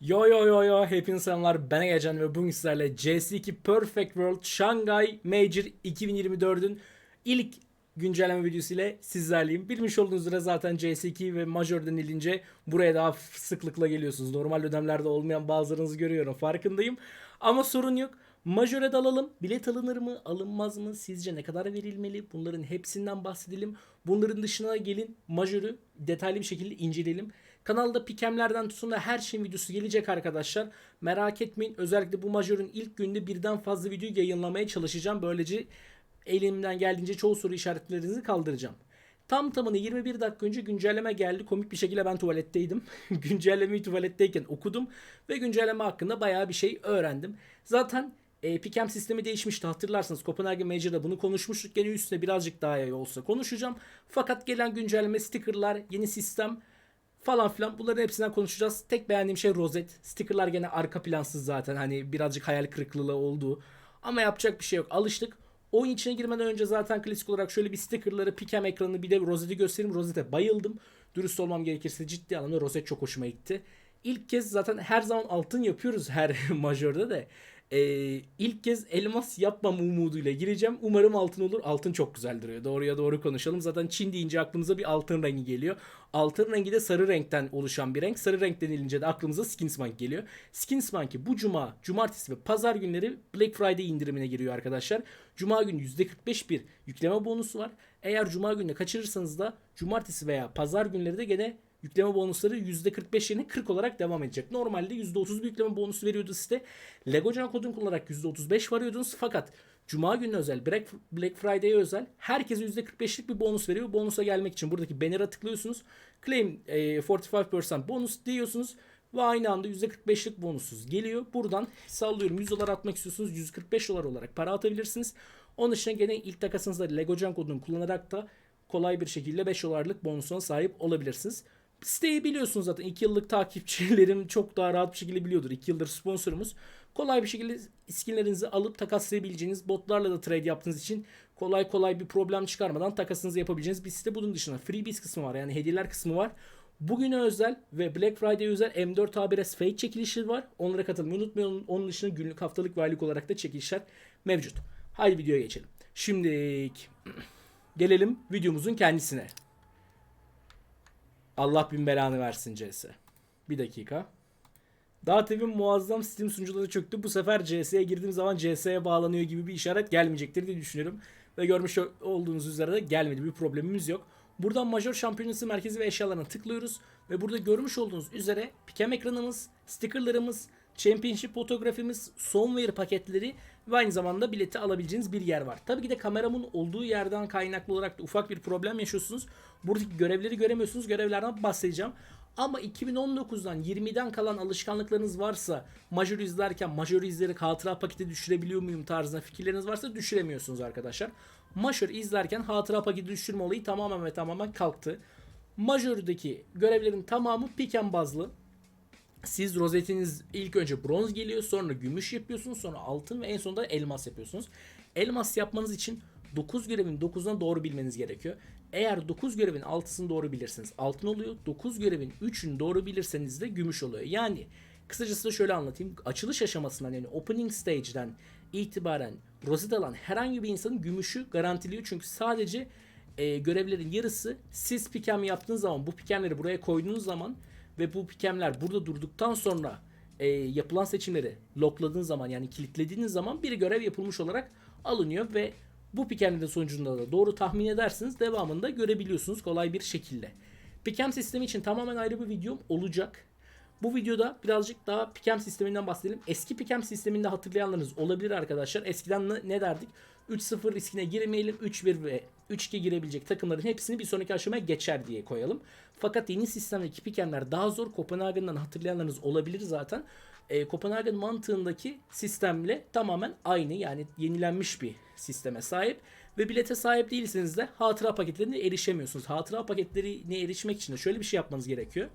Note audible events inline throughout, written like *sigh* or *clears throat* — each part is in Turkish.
Yo yo yo yo hepinize selamlar ben Egecan ve bugün sizlerle CS2 Perfect World Shanghai Major 2024'ün ilk güncelleme videosu ile sizlerleyim. Bilmiş olduğunuz üzere zaten CS2 ve Major denilince buraya daha sıklıkla geliyorsunuz. Normal dönemlerde olmayan bazılarınızı görüyorum farkındayım. Ama sorun yok. Majör'e dalalım. Bilet alınır mı? Alınmaz mı? Sizce ne kadar verilmeli? Bunların hepsinden bahsedelim. Bunların dışına gelin Majör'ü detaylı bir şekilde inceleyelim. Kanalda pikemlerden tutun da her şeyin videosu gelecek arkadaşlar. Merak etmeyin. Özellikle bu majörün ilk günde birden fazla video yayınlamaya çalışacağım. Böylece elimden geldiğince çoğu soru işaretlerinizi kaldıracağım. Tam tamına 21 dakika önce güncelleme geldi. Komik bir şekilde ben tuvaletteydim. *laughs* Güncellemeyi tuvaletteyken okudum ve güncelleme hakkında bayağı bir şey öğrendim. Zaten e, Pikem sistemi değişmişti hatırlarsınız. Copenhagen Major'da bunu konuşmuştuk. Gene üstüne birazcık daha iyi olsa konuşacağım. Fakat gelen güncelleme, stickerlar, yeni sistem falan filan bunların hepsinden konuşacağız. Tek beğendiğim şey rozet. Stickerlar gene arka plansız zaten. Hani birazcık hayal kırıklığı olduğu. Ama yapacak bir şey yok. Alıştık. Oyun içine girmeden önce zaten klasik olarak şöyle bir stickerları, pikem ekranını bir de rozeti göstereyim. Rozete bayıldım. Dürüst olmam gerekirse ciddi anlamda rozet çok hoşuma gitti. İlk kez zaten her zaman altın yapıyoruz her *laughs* majörde de. Ee, ilk kez elmas yapmam umuduyla gireceğim. Umarım altın olur. Altın çok güzel duruyor. Doğruya doğru konuşalım. Zaten Çin deyince aklımıza bir altın rengi geliyor. Altın rengi de sarı renkten oluşan bir renk. Sarı renk denilince de aklımıza Skinsbank geliyor. Skinsbank'i bu cuma, cumartesi ve pazar günleri Black Friday indirimine giriyor arkadaşlar. Cuma günü %45 bir yükleme bonusu var. Eğer cuma günü kaçırırsanız da cumartesi veya pazar günleri de gene yükleme bonusları %45 yerine 40 olarak devam edecek. Normalde %30 bir yükleme bonusu veriyordu site. Legocan kodunu kullanarak %35 varıyordunuz. Fakat Cuma günü özel, Black, Friday'e özel herkese %45'lik bir bonus veriyor. Bonusa gelmek için buradaki banner'a tıklıyorsunuz. Claim e, 45% bonus diyorsunuz. Ve aynı anda %45'lik bonusuz geliyor. Buradan sallıyorum 100 dolar atmak istiyorsunuz. 145 dolar olarak para atabilirsiniz. Onun dışında gene ilk takasınızda Legocan kodunu kullanarak da kolay bir şekilde 5 dolarlık bonusuna sahip olabilirsiniz. Siteyi biliyorsunuz zaten 2 yıllık takipçilerim *laughs* çok daha rahat bir şekilde biliyordur. 2 yıldır sponsorumuz. Kolay bir şekilde skinlerinizi alıp takaslayabileceğiniz botlarla da trade yaptığınız için kolay kolay bir problem çıkarmadan takasınızı yapabileceğiniz bir site. Bunun dışında freebies kısmı var yani hediyeler kısmı var. Bugüne özel ve Black Friday özel M4 A1S Fake çekilişi var. Onlara katılmayı unutmayın. Onun dışında günlük haftalık ve aylık olarak da çekilişler mevcut. Haydi videoya geçelim. Şimdi *clears throat* gelelim videomuzun kendisine. Allah bin belanı versin CS. Bir dakika. Daha tabii muazzam Steam sunucuları çöktü. Bu sefer CS'ye girdiğim zaman CS'ye bağlanıyor gibi bir işaret gelmeyecektir diye düşünüyorum. Ve görmüş olduğunuz üzere de gelmedi. Bir problemimiz yok. Buradan Major Şampiyonası merkezi ve eşyalarına tıklıyoruz. Ve burada görmüş olduğunuz üzere pikem ekranımız, stickerlarımız, Championship fotoğrafımız, Somewhere paketleri ve aynı zamanda bileti alabileceğiniz bir yer var. Tabii ki de kameramın olduğu yerden kaynaklı olarak da ufak bir problem yaşıyorsunuz. Buradaki görevleri göremiyorsunuz. Görevlerden bahsedeceğim. Ama 2019'dan 20'den kalan alışkanlıklarınız varsa Major izlerken Major izleyerek hatıra paketi düşürebiliyor muyum tarzında fikirleriniz varsa düşüremiyorsunuz arkadaşlar. Major izlerken hatıra paketi düşürme olayı tamamen ve tamamen kalktı. Major'daki görevlerin tamamı piken bazlı. Siz rozetiniz ilk önce bronz geliyor sonra gümüş yapıyorsunuz sonra altın ve en sonunda elmas yapıyorsunuz. Elmas yapmanız için 9 görevin 9'una doğru bilmeniz gerekiyor. Eğer 9 görevin 6'sını doğru bilirseniz altın oluyor. 9 görevin 3'ünü doğru bilirseniz de gümüş oluyor. Yani kısacası da şöyle anlatayım. Açılış aşamasından yani opening stage'den itibaren rozet alan herhangi bir insanın gümüşü garantiliyor. Çünkü sadece e, görevlerin yarısı siz pikem yaptığınız zaman bu pikemleri buraya koyduğunuz zaman ve bu pikemler burada durduktan sonra e, yapılan seçimleri lockladığınız zaman yani kilitlediğiniz zaman bir görev yapılmış olarak alınıyor ve bu pikemlerin sonucunda da doğru tahmin edersiniz devamında görebiliyorsunuz kolay bir şekilde. Pikem sistemi için tamamen ayrı bir videom olacak. Bu videoda birazcık daha pikem sisteminden bahsedelim. Eski pikem sisteminde hatırlayanlarınız olabilir arkadaşlar. Eskiden ne derdik? 3-0 riskine girmeyelim. 3-1 ve 3-2 girebilecek takımların hepsini bir sonraki aşamaya geçer diye koyalım. Fakat yeni sistemdeki pikemler daha zor. Kopenhagen'dan hatırlayanlarınız olabilir zaten. E, Kopenhagen mantığındaki sistemle tamamen aynı yani yenilenmiş bir sisteme sahip ve bilete sahip değilseniz de hatıra paketlerine erişemiyorsunuz. Hatıra paketlerine erişmek için de şöyle bir şey yapmanız gerekiyor.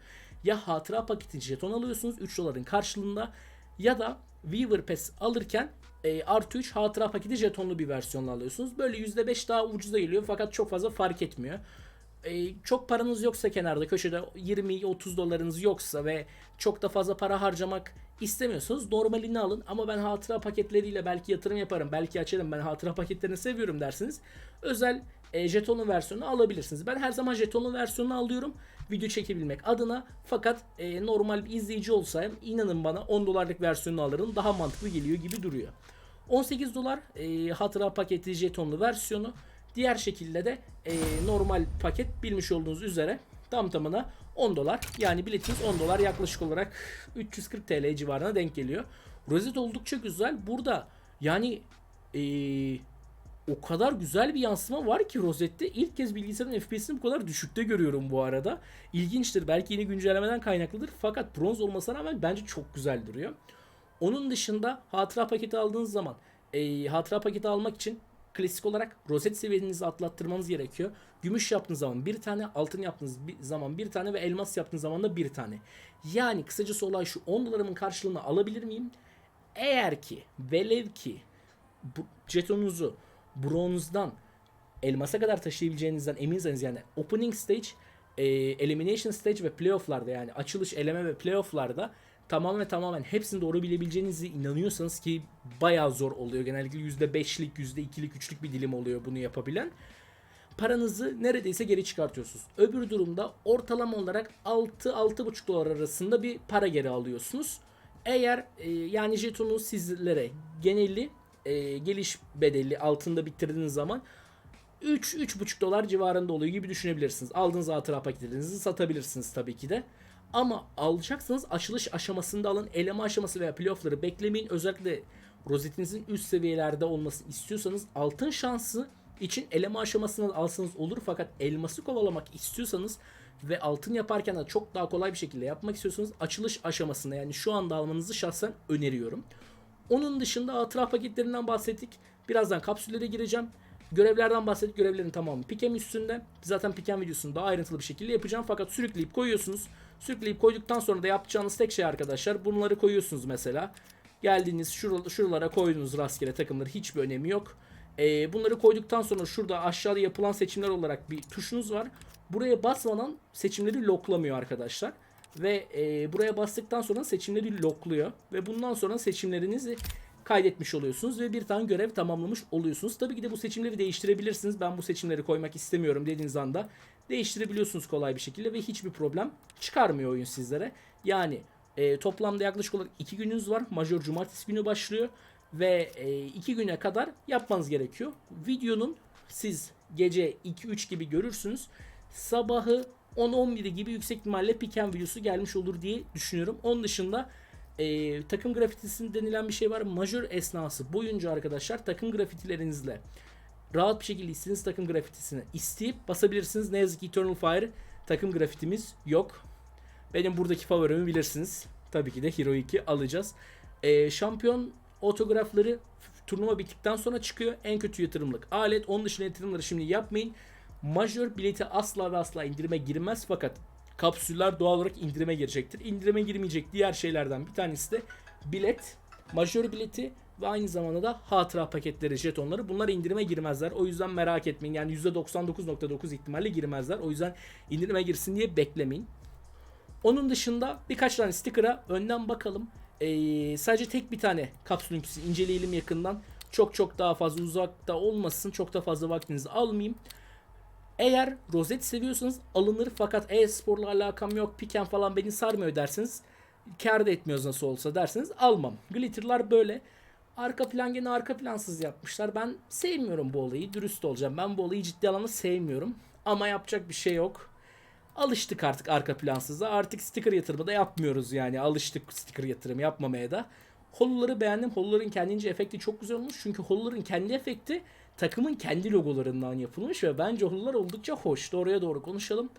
Ya hatıra paketi jeton alıyorsunuz 3 doların karşılığında ya da Weaver Pass alırken e, artı 3 hatıra paketi jetonlu bir versiyonla alıyorsunuz. Böyle %5 daha ucuza geliyor fakat çok fazla fark etmiyor. E, çok paranız yoksa kenarda köşede 20-30 dolarınız yoksa ve çok da fazla para harcamak istemiyorsanız normalini alın ama ben hatıra paketleriyle belki yatırım yaparım belki açarım ben hatıra paketlerini seviyorum dersiniz özel e, jetonlu versiyonu alabilirsiniz. Ben her zaman jetonlu versiyonu alıyorum video çekebilmek adına fakat e, normal bir izleyici olsayım inanın bana 10 dolarlık versiyonunu alırım daha mantıklı geliyor gibi duruyor. 18 dolar e, hatıra paketi jetonlu versiyonu. Diğer şekilde de e, normal paket bilmiş olduğunuz üzere tam tamına 10 dolar. Yani biletiniz 10 dolar yaklaşık olarak 340 TL civarına denk geliyor. Rozet oldukça güzel. Burada yani e, o kadar güzel bir yansıma var ki rozette ilk kez bilgisayarın FPS'ini bu kadar düşükte görüyorum bu arada. İlginçtir. Belki yeni güncellemeden kaynaklıdır. Fakat bronz olmasına rağmen bence çok güzel duruyor. Onun dışında hatıra paketi aldığınız zaman e, hatıra paketi almak için klasik olarak rozet seviyenizi atlattırmanız gerekiyor. Gümüş yaptığınız zaman bir tane, altın yaptığınız zaman bir tane ve elmas yaptığınız zaman da bir tane. Yani kısacası olay şu 10 dolarımın karşılığını alabilir miyim? Eğer ki velev ki jetonunuzu bronzdan elmasa kadar taşıyabileceğinizden eminseniz yani opening stage, e, elimination stage ve playoff'larda yani açılış, eleme ve playoff'larda tamamen ve tamamen hepsini doğru bilebileceğinizi inanıyorsanız ki bayağı zor oluyor. Genellikle %5'lik, %2'lik, 3'lük bir dilim oluyor bunu yapabilen. Paranızı neredeyse geri çıkartıyorsunuz. Öbür durumda ortalama olarak 6-6,5 dolar arasında bir para geri alıyorsunuz. Eğer e, yani jetonu sizlere geneli e, geliş bedeli altında bitirdiğiniz zaman 3-3,5 dolar civarında oluyor gibi düşünebilirsiniz. Aldığınız hatıra paketlerinizi satabilirsiniz tabii ki de. Ama alacaksanız açılış aşamasında alın. Eleme aşaması veya playoff'ları beklemeyin. Özellikle rozetinizin üst seviyelerde olmasını istiyorsanız altın şansı için eleme aşamasını alsanız olur. Fakat elması kovalamak istiyorsanız ve altın yaparken de çok daha kolay bir şekilde yapmak istiyorsanız açılış aşamasında yani şu anda almanızı şahsen öneriyorum. Onun dışında hatıra paketlerinden bahsettik. Birazdan kapsüllere gireceğim. Görevlerden bahsettik. Görevlerin tamamı Pikem üstünde. Zaten Pikem videosunu daha ayrıntılı bir şekilde yapacağım. Fakat sürükleyip koyuyorsunuz. Sürükleyip koyduktan sonra da yapacağınız tek şey arkadaşlar bunları koyuyorsunuz mesela. Geldiğiniz şur şuralara koydunuz rastgele takımları hiçbir önemi yok. Ee, bunları koyduktan sonra şurada aşağıda yapılan seçimler olarak bir tuşunuz var. Buraya basmadan seçimleri loklamıyor arkadaşlar. Ve e, buraya bastıktan sonra seçimleri lokluyor. Ve bundan sonra seçimlerinizi kaydetmiş oluyorsunuz ve bir tane görev tamamlamış oluyorsunuz. Tabii ki de bu seçimleri değiştirebilirsiniz. Ben bu seçimleri koymak istemiyorum dediğiniz anda değiştirebiliyorsunuz kolay bir şekilde ve hiçbir problem çıkarmıyor oyun sizlere. Yani e, toplamda yaklaşık olarak 2 gününüz var. Major cumartesi günü başlıyor ve 2 e, güne kadar yapmanız gerekiyor. Videonun siz gece 2-3 gibi görürsünüz. Sabahı 10-11 gibi yüksek ihtimalle piken videosu gelmiş olur diye düşünüyorum. Onun dışında e, takım grafitisi denilen bir şey var. Majör esnası boyunca arkadaşlar takım grafitilerinizle rahat bir şekilde istediğiniz takım grafitisini isteyip basabilirsiniz. Ne yazık ki Eternal Fire takım grafitimiz yok. Benim buradaki favorimi bilirsiniz. Tabii ki de Hero 2 alacağız. E, şampiyon otografları turnuva bittikten sonra çıkıyor. En kötü yatırımlık alet. Onun dışında yatırımları şimdi yapmayın. Majör bileti asla ve asla indirime girmez fakat kapsüller doğal olarak indirime girecektir. İndirime girmeyecek diğer şeylerden bir tanesi de bilet, majör bileti ve aynı zamanda da hatıra paketleri, jetonları. Bunlar indirime girmezler. O yüzden merak etmeyin. Yani %99.9 ihtimalle girmezler. O yüzden indirime girsin diye beklemeyin. Onun dışında birkaç tane sticker'a önden bakalım. Ee, sadece tek bir tane kapsülün inceleyelim yakından. Çok çok daha fazla uzakta olmasın. Çok da fazla vaktinizi almayayım. Eğer rozet seviyorsanız alınır fakat e-sporla alakam yok piken falan beni sarmıyor derseniz kar da etmiyoruz nasıl olsa derseniz almam. Glitter'lar böyle. Arka plan gene arka plansız yapmışlar. Ben sevmiyorum bu olayı. Dürüst olacağım. Ben bu olayı ciddi anlamda sevmiyorum. Ama yapacak bir şey yok. Alıştık artık arka plansıza. Artık sticker yatırımı da yapmıyoruz yani. Alıştık sticker yatırım yapmamaya da. Holo'ları beğendim. Holo'ların kendince efekti çok güzel olmuş. Çünkü Holo'ların kendi efekti takımın kendi logolarından yapılmış ve bence hololar oldukça hoş. Doğruya doğru konuşalım.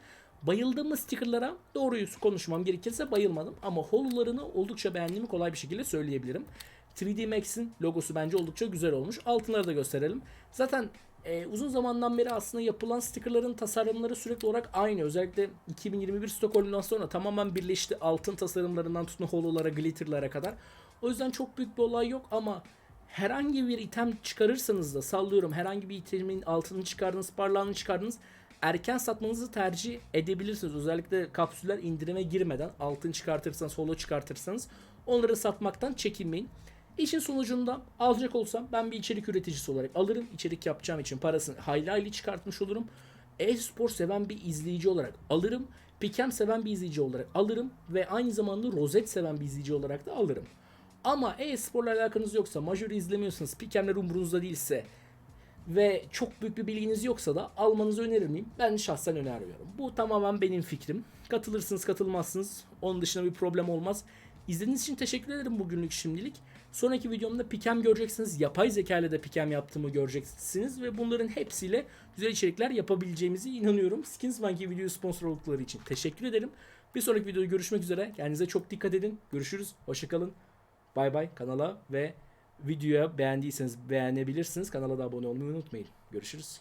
Bayıldığım stickerlara doğruyu konuşmam gerekirse bayılmadım ama hololarını oldukça beğendiğimi kolay bir şekilde söyleyebilirim. 3D Max'in logosu bence oldukça güzel olmuş. Altınları da gösterelim. Zaten e, uzun zamandan beri aslında yapılan stickerların tasarımları sürekli olarak aynı. Özellikle 2021 Stockholm'dan sonra tamamen birleşti. Altın tasarımlarından tutun hololara, glitterlara kadar. O yüzden çok büyük bir olay yok ama herhangi bir item çıkarırsanız da sallıyorum herhangi bir itemin altını çıkardınız, parlağını çıkardınız. erken satmanızı tercih edebilirsiniz. Özellikle kapsüller indirime girmeden altın çıkartırsanız, solo çıkartırsanız onları satmaktan çekinmeyin. İşin sonucunda alacak olsam ben bir içerik üreticisi olarak alırım. İçerik yapacağım için parasını hayli hayli çıkartmış olurum. E-spor seven bir izleyici olarak alırım. Pikem seven bir izleyici olarak alırım. Ve aynı zamanda rozet seven bir izleyici olarak da alırım. Ama e-sporla alakanız yoksa, majörü izlemiyorsanız, pikemler umurunuzda değilse ve çok büyük bir bilginiz yoksa da almanızı önerir miyim? Ben şahsen önermiyorum. Bu tamamen benim fikrim. Katılırsınız katılmazsınız. Onun dışında bir problem olmaz. İzlediğiniz için teşekkür ederim bugünlük şimdilik. Sonraki videomda pikem göreceksiniz. Yapay zeka ile de pikem yaptığımı göreceksiniz. Ve bunların hepsiyle güzel içerikler yapabileceğimize inanıyorum. Skinsmonkey video sponsor oldukları için teşekkür ederim. Bir sonraki videoda görüşmek üzere. Kendinize çok dikkat edin. Görüşürüz. Hoşçakalın. Bay bay kanala ve videoya beğendiyseniz beğenebilirsiniz. Kanala da abone olmayı unutmayın. Görüşürüz.